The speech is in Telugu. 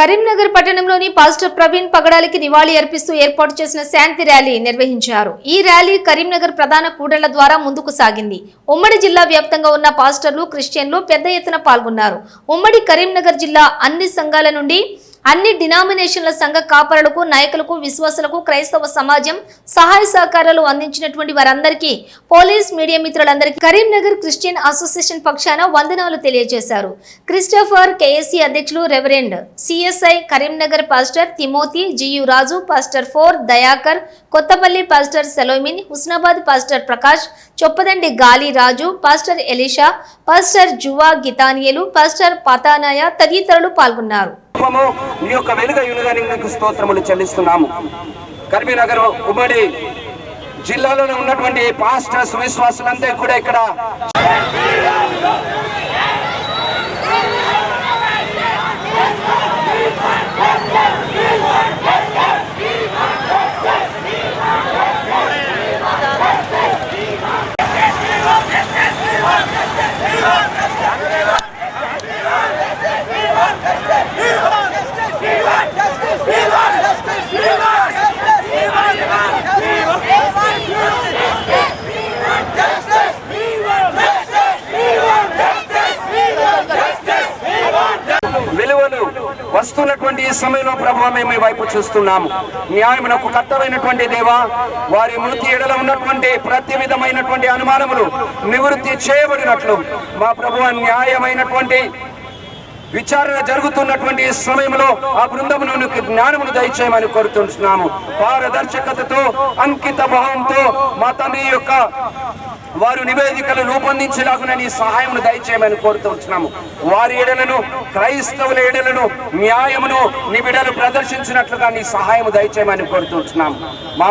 కరీంనగర్ పట్టణంలోని పాస్టర్ ప్రవీణ్ పగడాలకి నివాళి అర్పిస్తూ ఏర్పాటు చేసిన శాంతి ర్యాలీ నిర్వహించారు. ఈ ర్యాలీ కరీంనగర్ ప్రధాన కూడళ్ళ ద్వారా ముందుకు సాగింది. ఉమ్మడి జిల్లా వ్యాప్తంగా ఉన్న పాస్టర్లు క్రిస్టియన్లు పెద్ద ఎత్తున పాల్గొన్నారు. ఉమ్మడి కరీంనగర్ జిల్లా అన్ని సంఘాల నుండి అన్ని డినామినేషన్ల సంఘ కాపరులకు నాయకులకు విశ్వాసులకు క్రైస్తవ సమాజం సహాయ సహకారాలు అందించినటువంటి వారందరికీ పోలీస్ మీడియా మిత్రులందరికీ కరీంనగర్ క్రిస్టియన్ అసోసియేషన్ పక్షాన వందనాలు తెలియజేశారు. క్రిస్టఫర్ కేఎస్సి అధ్యక్షులు reverend CSI Karimnagar pastor Timothy జియు Raju pastor ఫోర్ Dayakar Kothapalli pastor సెలోమిన్ Husnabad pastor Prakash Choppadandi Gali Raju pastor Elisha pastor Jua గితానియలు పాస్టర్ పతానాయ తదితరులు పాల్గొన్నారు. మీ యొక్క వెలుగ యునుగాని స్తోత్రములు చెల్లిస్తున్నాము. కరీంనగర్ ఉమ్మడి జిల్లాలోనే ఉన్నటువంటి పాస్టర్స్ విశ్వాసులందరూ కూడా ఇక్కడ వస్తున్నటువంటి ఈ సమయంలో ప్రభావ మేము వైపు చూస్తున్నాము. న్యాయమునకు కర్తమైనటువంటి దేవా వారి మృతి ఎడల ఉన్నటువంటి ప్రతి విధమైనటువంటి అనుమానములు నివృత్తి చేయబడినట్లు మా ప్రభువ న్యాయమైనటువంటి విచారణ జరుగుతున్నటువంటి ఈ సమయంలో ఆ బృందమును నీకు జ్ఞానమును దయచేయమని కోరుతుంటున్నాము. పారదర్శకతతో అంకిత భావంతో మా తండ్రి యొక్క వారు నివేదికలు రూపొందించేలాగున నీ సహాయమును దయచేయమని కోరుతున్నాము వారి ఎడలను క్రైస్తవుల ఎడలను న్యాయమును నీ బిడలు ప్రదర్శించినట్లుగా నీ సహాయము దయచేయమని కోరుతున్నాము మా